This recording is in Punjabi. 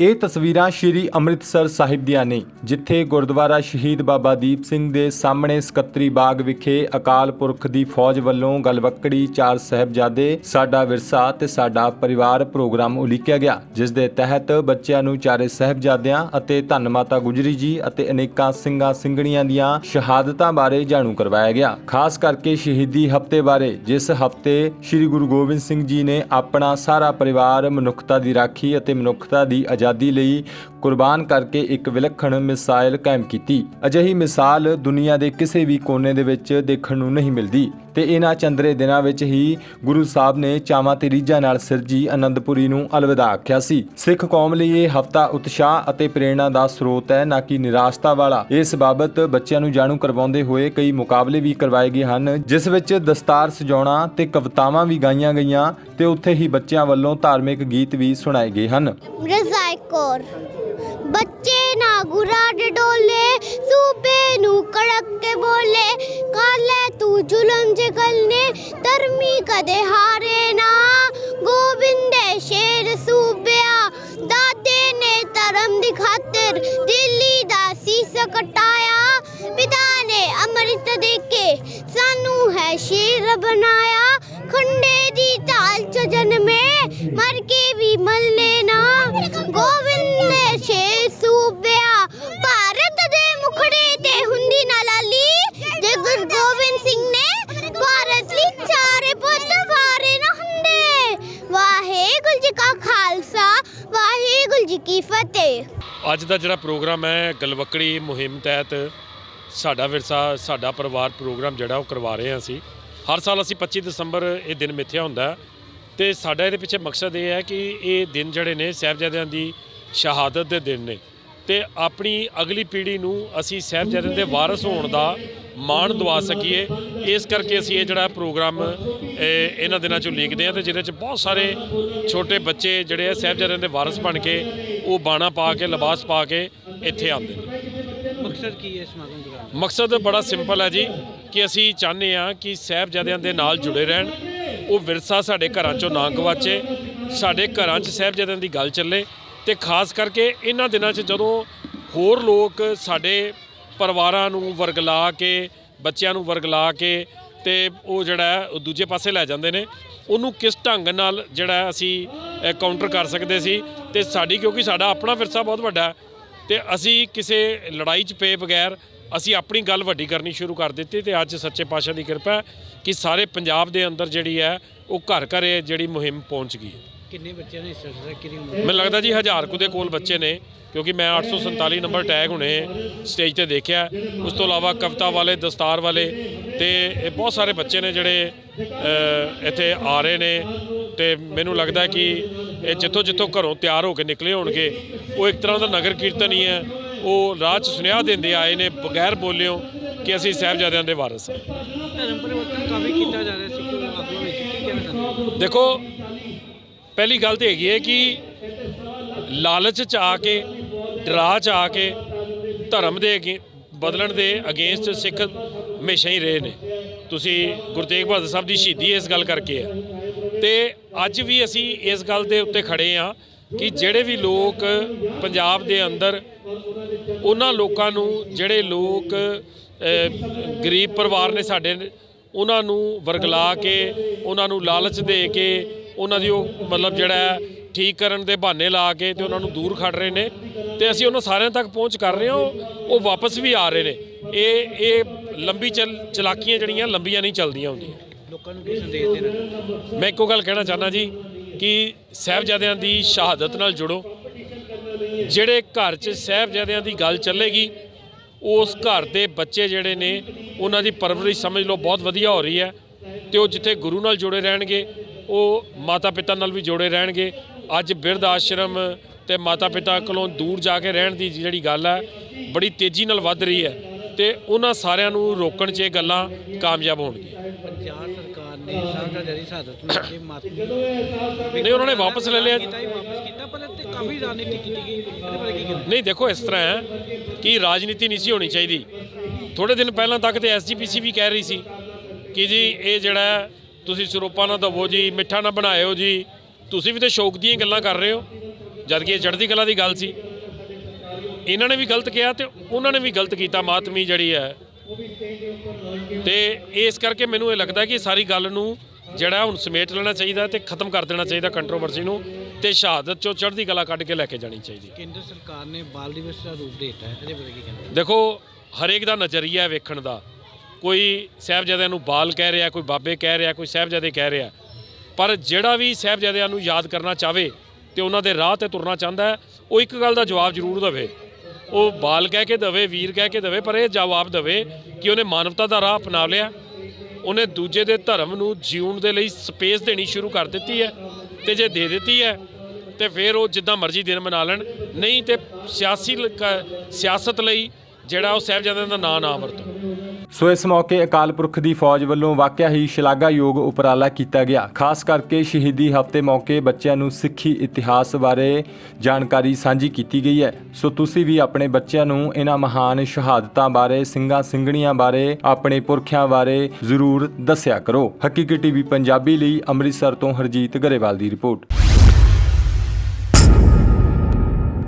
ਇਹ ਤਸਵੀਰਾਂ ਸ਼੍ਰੀ ਅੰਮ੍ਰਿਤਸਰ ਸਾਹਿਬ ਦੀਆਂ ਨੇ, ਜਿੱਥੇ ਗੁਰਦੁਆਰਾ ਸ਼ਹੀਦ ਬਾਬਾ ਦੀਪ ਸਿੰਘ ਦੇ ਸਾਹਮਣੇ ਸਕੱਤਰੀ ਬਾਗ ਵਿਖੇ ਅਕਾਲ ਪੁਰਖ ਦੀ ਫੌਜ ਵੱਲੋਂ ਗਲਵੱਕੜੀ ਚਾਰ ਸਾਹਿਬਜ਼ਾਦੇ, ਸਾਡਾ ਵਿਰਸਾ ਤੇ ਸਾਡਾ ਪਰਿਵਾਰ ਪ੍ਰੋਗਰਾਮ ਉਲੀਕਿਆ ਗਿਆ, ਜਿਸ ਦੇ ਤਹਿਤ ਬੱਚਿਆਂ ਨੂੰ ਚਾਰੇ ਸਾਹਿਬਜ਼ਾਦਿਆਂ ਅਤੇ ਧੰਨ ਮਾਤਾ ਗੁਜਰੀ ਜੀ ਅਤੇ ਅਨੇਕਾਂ ਸਿੰਘਾਂ ਸਿੰਘਣੀਆਂ ਦੀਆਂ ਸ਼ਹਾਦਤਾਂ ਬਾਰੇ ਜਾਣੂ ਕਰਵਾਇਆ ਗਿਆ। ਖਾਸ ਕਰਕੇ ਸ਼ਹੀਦੀ ਹਫ਼ਤੇ ਬਾਰੇ, ਜਿਸ ਹਫ਼ਤੇ ਸ੍ਰੀ ਗੁਰੂ ਗੋਬਿੰਦ ਸਿੰਘ ਜੀ ਨੇ ਆਪਣਾ ਸਾਰਾ ਪਰਿਵਾਰ ਮਨੁੱਖਤਾ ਦੀ ਰਾਖੀ ਅਤੇ ਮਨੁੱਖਤਾ ਦੀ ਆਜ਼ਾਦੀ ਲਈ ਕੁਰਬਾਨ ਕਰਕੇ ਇੱਕ ਵਿਲੱਖਣ ਮਿਸਾਈਲ ਕਾਇਮ ਕੀਤੀ। ਅਜਿਹੀ ਮਿਸਾਲ ਦੁਨੀਆ ਦੇ ਕਿਸੇ ਵੀ ਕੋਨੇ ਦੇ ਵਿੱਚ ਦੇਖਣ ਨੂੰ ਨਹੀਂ ਮਿਲਦੀ ਤੇ ਇਹਨਾਂ ਚੰਦਰੇ ਦਿਨਾਂ ਵਿੱਚ ਹੀ ਗੁਰੂ ਸਾਹਿਬ ਨੇ ਚਾਵਾਂ ਤੇ ਰੀਝਾਂ ਨਾਲ ਸਿਰਜੀ ਆਨੰਦਪੁਰੀ ਨੂੰ ਅਲਵਿਦਾ ਆਖਿਆ ਸੀ। ਸਿੱਖ ਕੌਮ ਲਈ ਇਹ ਹਫਤਾ ਉਤਸ਼ਾਹ ਅਤੇ ਪ੍ਰੇਰਣਾ ਦਾ ਸਰੋਤ ਹੈ, ਨਾ ਕਿ ਨਿਰਾਸ਼ਤਾ ਵਾਲਾ। ਇਸ ਬਾਬਤ ਬੱਚਿਆਂ ਨੂੰ ਜਾਣੂ ਕਰਵਾਉਂਦੇ ਹੋਏ ਕਈ ਮੁਕਾਬਲੇ ਵੀ ਕਰਵਾਏ ਗਏ ਹਨ, ਜਿਸ ਵਿੱਚ ਦਸਤਾਰ ਸਜਾਉਣਾ ਤੇ ਕਵਿਤਾਵਾਂ ਵੀ ਗਾਈਆਂ ਗਈਆਂ ਤੇ ਉੱਥੇ ਹੀ ਬੱਚਿਆਂ ਵੱਲੋਂ ਧਾਰਮਿਕ ਗੀਤ ਵੀ ਸੁਣਾਏ ਗਏ ਹਨ। ਰਜ਼ਾਈ ਕੌਰ। ਬੱਚੇ ਨਾ ਗੁਰਾ ਦੇ ਸੂਬੇ ਨੂੰ ਕੜਕ ਕੇ ਬੋਲੇ ਕਾਲੇ ਤੂੰ ਜ਼ੁਲਮ ਜਗਲਨੇ ਧਰਮੀ ਕਦੇ ਹਾਰੇ ਨਾ। ਗੋਬਿੰਦੇ ਸ਼ੇਰ ਸੂਬਿਆ, ਦਾਦੇ ਨੇ ਧਰਮ ਦੀ ਖਾਤਰ ਦਿੱਲੀ ਦਾ ਸੀਸ ਕਟਾਇਆ। ਪਿਤਾ ਨੇ ਅੰਮ੍ਰਿਤ ਦੇ ਕੇ ਸਾਨੂੰ ਹੈ ਸ਼ੇਰ ਬਣਾਇਆ। ਖੰਡੇ ਦੀ ਤਾਲ ਚ ਜਨਮੇ ਮਰ ਕੇ ਵੀ ਮੱਲੇ ਨਾ। ਗੋਬਿੰਦ ਨੇ ਛੇ ਸੂਬਿਆ ਭਾਰਤ ਦੇ ਮੁਖੜੇ ਤੇ ਹੁੰਦੀ ਨਾ ਲਾਲੀ। ਜੇ ਗੁਰੂ ਗੋਬਿੰਦ ਸਿੰਘ ਨੇ ਭਾਰਤ ਲਈ ਚਾਰੇ ਪੁੱਤ ਵਾਰੇ ਨਾ ਹੁੰਦੇ। ਵਾਹਿਗੁਰੂ ਜੀ ਕਾ ਖਾਲਸਾ, ਵਾਹਿਗੁਰੂ ਜੀ ਕੀ ਫਤਿਹ। ਅੱਜ ਦਾ ਜਿਹੜਾ ਪ੍ਰੋਗਰਾਮ ਹੈ, ਗਲਵਕੜੀ ਮੁਹਿੰਮ ਤਹਿਤ ਸਾਡਾ ਵਿਰਸਾ, ਸਾਡਾ ਪਰਿਵਾਰ ਪ੍ਰੋਗਰਾਮ ਜਿਹੜਾ ਉਹ ਕਰਵਾ ਰਹੇ ਹਾਂ ਅਸੀਂ। ਹਰ ਸਾਲ ਅਸੀਂ 25 ਦਸੰਬਰ ਇਹ ਦਿਨ ਮਿੱਥਿਆ ਹੁੰਦਾ। ਤੇ ਸਾਡਾ ਇਹਦੇ ਪਿੱਛੇ ਮਕਸਦ ਇਹ ਹੈ ਕਿ ਇਹ ਦਿਨ ਜਿਹੜੇ ਨੇ ਸਾਹਿਬਜ਼ਾਦਿਆਂ ਦੀ ਸ਼ਹਾਦਤ ਦੇ ਦਿਨ ਨੇ। ਤੇ ਆਪਣੀ ਅਗਲੀ ਪੀੜ੍ਹੀ ਨੂੰ ਅਸੀਂ ਸਾਹਿਬਜ਼ਾਦਿਆਂ ਦੇ ਵਾਰਸ ਹੋਣ ਦਾ ਮਾਣ ਦਵਾ ਸਕੀਏ। ਇਸ ਕਰਕੇ ਅਸੀਂ ਇਹ ਜਿਹੜਾ ਪ੍ਰੋਗਰਾਮ ਇਹ ਇਹਨਾਂ ਦਿਨਾਂ 'ਚੋਂ ਲਿਖਦੇ ਹਾਂ ਤੇ ਜਿਹਦੇ 'ਚ ਬਹੁਤ ਸਾਰੇ ਛੋਟੇ ਬੱਚੇ ਜਿਹੜੇ ਆ ਸਾਹਿਬਜ਼ਾਦਿਆਂ ਦੇ ਵਾਰਸ ਬਣ ਕੇ ਉਹ ਬਾਣਾ ਪਾ ਕੇ ਲਿਬਾਸ ਪਾ ਕੇ ਇੱਥੇ ਆਉਂਦੇ ਨੇ। ਮਕਸਦ ਕੀ ਹੈ ਇਸ ਸਮਾਗਮ ਦੌਰਾਨ? ਮਕਸਦ ਬੜਾ ਸਿੰਪਲ ਹੈ ਜੀ ਕਿ ਅਸੀਂ ਚਾਹੁੰਦੇ ਹਾਂ ਕਿ ਸਾਹਿਬਜ਼ਾਦਿਆਂ ਦੇ ਨਾਲ ਜੁੜੇ ਰਹਿਣ। ਉਹ ਵਿਰਸਾ ਸਾਡੇ ਘਰਾਂ 'ਚੋਂ ਨਾ ਗਵਾਚੇ, ਸਾਡੇ ਘਰਾਂ 'ਚ ਸਾਹਿਬਜ਼ਾਦਿਆਂ ਦੀ ਗੱਲ ਚੱਲੇ ਤੇ ਖਾਸ ਕਰਕੇ ਇਹਨਾਂ ਦਿਨਾਂ 'ਚ ਜਦੋਂ ਹੋਰ ਲੋਕ ਸਾਡੇ ਪਰਿਵਾਰਾਂ ਨੂੰ ਵਰਗਲਾ ਕੇ, ਬੱਚਿਆਂ ਨੂੰ ਵਰਗਲਾ ਕੇ ਤੇ ਉਹ ਜਿਹੜਾ ਉਹ ਦੂਜੇ ਪਾਸੇ ਲੈ ਜਾਂਦੇ ਨੇ, ਉਹਨੂੰ ਕਿਸ ਢੰਗ ਨਾਲ ਜਿਹੜਾ ਅਸੀਂ ਕਾਊਂਟਰ ਕਰ ਸਕਦੇ ਸੀ ਤੇ ਸਾਡੀ ਕਿਉਂਕਿ ਸਾਡਾ ਆਪਣਾ ਵਿਰਸਾ ਬਹੁਤ ਵੱਡਾ ਹੈ ਤੇ ਅਸੀਂ ਕਿਸੇ ਲੜਾਈ 'ਚ ਪਏ ਬਗੈਰ ਅਸੀਂ ਆਪਣੀ ਗੱਲ ਵੱਡੀ ਕਰਨੀ ਸ਼ੁਰੂ ਕਰ ਦਿੱਤੀ ਤੇ ਅੱਜ ਸੱਚੇ ਪਾਤਸ਼ਾਹ ਦੀ ਕਿਰਪਾ ਹੈ ਕਿ ਸਾਰੇ ਪੰਜਾਬ ਦੇ ਅੰਦਰ ਜਿਹੜੀ ਹੈ ਉਹ ਘਰ ਘਰ ਇਹ ਜਿਹੜੀ ਮੁਹਿੰਮ ਪਹੁੰਚ ਗਈ ਹੈ। ਕਿੰਨੇ ਬੱਚਿਆਂ ਨੇ ਹਿੱਸਾ ਕਿੰਨੀ ਉਮਰ? ਮੈਨੂੰ ਲੱਗਦਾ ਜੀ ਹਜ਼ਾਰ ਕੁ ਦੇ ਕੋਲ ਬੱਚੇ ਨੇ ਕਿਉਂਕਿ ਮੈਂ 847 ਨੰਬਰ ਟੈਗ ਹੁਣੇ ਸਟੇਜ ਤੇ ਦੇਖਿਆ। ਉਸ ਤੋਂ ਇਲਾਵਾ ਕਵਿਤਾ ਵਾਲੇ ਦਸਤਾਰ ਵਾਲੇ ਤੇ ਇਹ ਬਹੁਤ ਸਾਰੇ ਬੱਚੇ ਨੇ ਜਿਹੜੇ ਇੱਥੇ ਆ ਰਹੇ ਨੇ ਤੇ ਮੈਨੂੰ ਲੱਗਦਾ ਕਿ ਇਹ ਜਿੱਥੋਂ ਜਿੱਥੋਂ ਘਰੋਂ ਤਿਆਰ ਹੋ ਕੇ ਨਿਕਲੇ ਹੋਣਗੇ ਉਹ ਇੱਕ ਤਰ੍ਹਾਂ ਦਾ ਨਗਰ ਕੀਰਤਨ ਹੀ ਹੈ। ਉਹ ਰਾਹ 'ਚ ਸੁਨੇਹਾ ਦਿੰਦੇ ਆਏ ਨੇ ਬਗੈਰ ਬੋਲਿਓ ਕਿ ਅਸੀਂ ਸਾਹਿਬਜ਼ਾਦਿਆਂ ਦੇ ਵਾਰਸ ਹਾਂ। ਧਰਮ ਪਰਿਵਰਤਨ ਕਾਫੀ ਕੀਤਾ ਜਾ ਰਿਹਾ ਸਿੱਖ ਆਗੂਆਂ ਵਿੱਚ ਕੀ ਕਹਿਣਾ ਚਾਹੁੰਦੇ ਹੋ? ਦੇਖੋ ਪਹਿਲੀ ਗੱਲ ਤੇ ਹੈਗੀ ਹੈ ਕਿ ਲਾਲਚ ਚ ਆ ਕੇ ਡਰਾ ਚ ਆ ਕੇ ਧਰਮ ਦੇ ਅਗੇ ਬਦਲਣ ਦੇ ਅਗੇਂਸਟ ਸਿੱਖ ਹਮੇਸ਼ਾ ਹੀ ਰਹੇ ਨੇ। ਤੁਸੀਂ ਗੁਰੂ ਤੇਗ ਬਹਾਦਰ ਸਾਹਿਬ ਦੀ ਸ਼ਹੀਦੀ ਇਸ ਗੱਲ ਕਰਕੇ ਹੈ। ਤੇ ਅੱਜ ਵੀ ਅਸੀਂ ਇਸ ਗੱਲ ਦੇ ਉੱਤੇ ਖੜੇ ਆ ਕਿ ਜਿਹੜੇ ਵੀ ਲੋਕ ਪੰਜਾਬ ਦੇ ਅੰਦਰ ਉਹਨਾਂ ਲੋਕਾਂ ਨੂੰ ਜਿਹੜੇ ਲੋਕ ਗਰੀਬ ਪਰਿਵਾਰ ਨੇ ਸਾਡੇ ਉਹਨਾਂ ਨੂੰ ਵਰਗਲਾ ਕੇ ਉਹਨਾਂ ਨੂੰ ਲਾਲਚ ਦੇ ਕੇ ਉਹਨਾਂ ਦੀ ਉਹ ਮਤਲਬ ਜਿਹੜਾ ਠੀਕ ਕਰਨ ਦੇ ਬਹਾਨੇ ਲਾ ਕੇ ਤੇ ਉਹਨਾਂ ਨੂੰ ਦੂਰ ਖੜ ਰਹੇ ਨੇ ਤੇ ਅਸੀਂ ਉਹਨਾਂ ਸਾਰਿਆਂ ਤੱਕ ਪਹੁੰਚ ਕਰ ਰਹੇ ਹਾਂ ਉਹ ਵਾਪਸ ਵੀ ਆ ਰਹੇ ਨੇ ਇਹ ਇਹ ਲੰਬੀ ਚਲ ਚਲਾਕੀਆਂ ਜਿਹੜੀਆਂ ਲੰਬੀਆਂ ਨਹੀਂ ਚੱਲਦੀਆਂ ਹੁੰਦੀਆਂ ਲੋਕਾਂ ਨੂੰ ਕੀ ਸੰਦੇਸ਼ ਦੇਣਾ? ਮੈਂ ਇੱਕੋ ਗੱਲ ਕਹਿਣਾ ਚਾਹੁੰਦਾ ਜੀ ਕਿ ਸਾਹਿਬਜ਼ਾਦਿਆਂ ਦੀ ਸ਼ਹਾਦਤ ਨਾਲ ਜੁੜੋ। ਜਿਹੜੇ ਘਰ 'ਚ ਸਾਹਿਬਜ਼ਾਦਿਆਂ ਦੀ ਗੱਲ ਚੱਲੇਗੀ, ਉਸ ਘਰ ਦੇ ਬੱਚੇ ਜਿਹੜੇ ਨੇ, ਉਹਨਾਂ ਦੀ ਪਰਵਰਿਸ਼ ਸਮਝ ਲਓ ਬਹੁਤ ਵਧੀਆ ਹੋ ਰਹੀ ਹੈ ਤੇ ਉਹ ਜਿੱਥੇ ਗੁਰੂ ਨਾਲ ਜੁੜੇ ਰਹਿਣਗੇ, ਉਹ ਮਾਤਾ ਪਿਤਾ ਨਾਲ ਵੀ ਜੁੜੇ ਰਹਿਣਗੇ। ਅੱਜ ਬਿਰਧ ਆਸ਼ਰਮ ਤੇ ਮਾਤਾ ਪਿਤਾ ਕੋਲੋਂ ਦੂਰ ਜਾ ਕੇ ਰਹਿਣ ਦੀ ਜਿਹੜੀ ਗੱਲ ਹੈ, ਬੜੀ ਤੇਜ਼ੀ ਨਾਲ ਵੱਧ ਰਹੀ ਹੈ ਤੇ ਉਹਨਾਂ ਸਾਰਿਆਂ ਨੂੰ ਰੋਕਣ 'ਚ ਇਹ ਗੱਲਾਂ ਕਾਮਯਾਬ ਹੋਣਗੀਆਂ। ਪੰਜਾਬ ਸਰਕਾਰ ਨੇ ਸ਼ਹਾਦਤ ਨੂੰ ਲੈ ਕੇ ਨਹੀਂ, ਉਹਨਾਂ ਨੇ ਵਾਪਸ ਲੈ ਲਿਆ। ਕੀਤਾ ਹੀ ਵਾਪਸ ਕੀਤਾ ਪਰ ਇੱਥੇ ਕਾਫੀ ਰਾਜਨੀਤੀ ਕੀਤੀ ਗਈ ਇਹਦੇ ਬਾਰੇ ਕੀ ਕਹਿਣਾ ਨਹੀਂ, ਦੇਖੋ, ਇਸ ਤਰ੍ਹਾਂ ਹੈ ਕਿ ਰਾਜਨੀਤੀ ਨਹੀਂ ਸੀ ਹੋਣੀ ਚਾਹੀਦੀ। ਥੋੜੇ ਦਿਨ ਪਹਿਲਾਂ ਤੱਕ ਤੇ ਐਸਜੀਪੀਸੀ ਵੀ ਕਹਿ ਰਹੀ ਸੀ ਕਿ ਜੀ, ਇਹ ਜਿਹੜਾ ਤੁਸੀਂ ਸਰੋਪਾ ਨਾ ਦਵੋ ਜੀ, ਮਿੱਠਾ ਨਾ ਬਣਾਇਓ ਜੀ, ਤੁਸੀਂ ਵੀ ਤੇ ਸ਼ੌਕ ਦੀਆਂ ਗੱਲਾਂ ਕਰ ਰਹੇ ਹੋ, ਜਦ ਕਿ ਇਹ ਚੜ੍ਹਦੀ ਕਲਾ ਦੀ ਗੱਲ ਸੀ। ਇਹਨਾਂ ਨੇ ਵੀ ਗਲਤ ਕਿਹਾ ਤੇ ਉਹਨਾਂ ਨੇ ਵੀ ਗਲਤ ਕੀਤਾ ਮਾਤਮੀ ਜਿਹੜੀ ਹੈ ਤੇ ਇਸ ਕਰਕੇ ਮੈਨੂੰ ਇਹ ਲੱਗਦਾ ਕਿ ਸਾਰੀ ਗੱਲ ਨੂੰ ਜਿਹੜਾ ਹੁਣ ਸਮੇਟ ਲੈਣਾ ਚਾਹੀਦਾ ਤੇ ਖਤਮ ਕਰ ਦੇਣਾ ਚਾਹੀਦਾ ਕੰਟਰੋਵਰਸੀ ਨੂੰ ਤੇ ਸ਼ਹਾਦਤ ਚੋਂ ਚੜ੍ਹਦੀ ਕਲਾ ਕੱਢ ਕੇ ਲੈ ਕੇ ਜਾਣੀ ਚਾਹੀਦੀ। ਕੇਂਦਰ ਸਰਕਾਰ ਨੇ ਬਾਲ ਦਿਵਸ ਦਾ ਰੂਪ ਦੇ ਦਿੱਤਾ ਹੈ ਇਹਦੇ ਬਾਰੇ ਕੀ ਕਹਿੰਦੇ ਦੇਖੋ ਹਰੇਕ ਦਾ ਨਜ਼ਰੀਆ ਹੈ ਵੇਖਣ ਦਾ। ਕੋਈ ਸਾਹਿਬਜ਼ਾਦਿਆਂ ਨੂੰ ਬਾਲ ਕਹਿ ਰਿਹਾ ਕੋਈ ਬਾਬੇ ਕਹਿ ਰਿਹਾ ਕੋਈ ਸਾਹਿਬਜ਼ਾਦੇ ਕਹਿ ਰਿਹਾ। ਪਰ ਜਿਹੜਾ ਵੀ ਸਾਹਿਬਜ਼ਾਦਿਆਂ ਨੂੰ ਯਾਦ ਕਰਨਾ ਚਾਹਵੇ ਤੇ ਉਹਨਾਂ ਦੇ ਰਾਹ ਤੇ ਤੁਰਨਾ ਚਾਹੁੰਦਾ ਉਹ ਇੱਕ ਗੱਲ ਦਾ ਜਵਾਬ ਜ਼ਰੂਰ ਦੇਵੇ। ਉਹ ਬਾਲ ਕਹਿ ਕੇ ਦੇਵੇ, ਵੀਰ ਕਹਿ ਕੇ ਦੇਵੇ, ਪਰ ਇਹ ਜਵਾਬ ਦੇਵੇ ਕਿ ਉਹਨੇ ਮਾਨਵਤਾ ਦਾ ਰਾਹ ਅਪਣਾ ਲਿਆ। ਉਹਨੇ ਦੂਜੇ ਦੇ ਧਰਮ ਨੂੰ ਜਿਉਣ ਦੇ ਲਈ ਸਪੇਸ ਦੇਣੀ ਸ਼ੁਰੂ ਕਰ ਦਿੱਤੀ ਹੈ ਤੇ ਜੇ ਦੇ ਦਿੱਤੀ ਹੈ, ਤੇ ਫਿਰ ਉਹ ਜਿੱਦਾਂ ਮਰਜ਼ੀ ਦਿਨ ਮਨਾ ਲੈਣ। ਨਹੀਂ ਤੇ ਸਿਆਸੀ ਸਿਆਸਤ ਲਈ ਜਿਹੜਾ ਉਹ ਸਾਹਿਬਜ਼ਾਦਿਆਂ ਦਾ ਨਾਂ ਨਾ ਵਰਤੋ। ਸੋ ਇਸ ਮੌਕੇ ਅਕਾਲ ਪੁਰਖ ਦੀ ਫੌਜ ਵੱਲੋਂ ਵਾਕਿਆ ਹੀ ਸ਼ਲਾਘਾਯੋਗ ਉਪਰਾਲਾ ਕੀਤਾ ਗਿਆ। ਖਾਸ ਕਰਕੇ ਸ਼ਹੀਦੀ ਹਫ਼ਤੇ ਮੌਕੇ ਬੱਚਿਆਂ ਨੂੰ ਸਿੱਖੀ ਇਤਿਹਾਸ ਬਾਰੇ ਜਾਣਕਾਰੀ ਸਾਂਝੀ ਕੀਤੀ ਗਈ ਹੈ। ਸੋ ਤੁਸੀਂ ਵੀ ਆਪਣੇ ਬੱਚਿਆਂ ਨੂੰ ਇਹਨਾਂ ਮਹਾਨ ਸ਼ਹਾਦਤਾਂ ਬਾਰੇ, ਸਿੰਘਾਂ ਸਿੰਘਣੀਆਂ ਬਾਰੇ, ਆਪਣੇ ਪੁਰਖਿਆਂ ਬਾਰੇ ਜ਼ਰੂਰ ਦੱਸਿਆ ਕਰੋ। ਹਕੀਕੀ ਟੀਵੀ ਪੰਜਾਬੀ ਲਈ ਅੰਮ੍ਰਿਤਸਰ ਤੋਂ ਹਰਜੀਤ ਗਰੇਵਾਲ ਦੀ ਰਿਪੋਰਟ।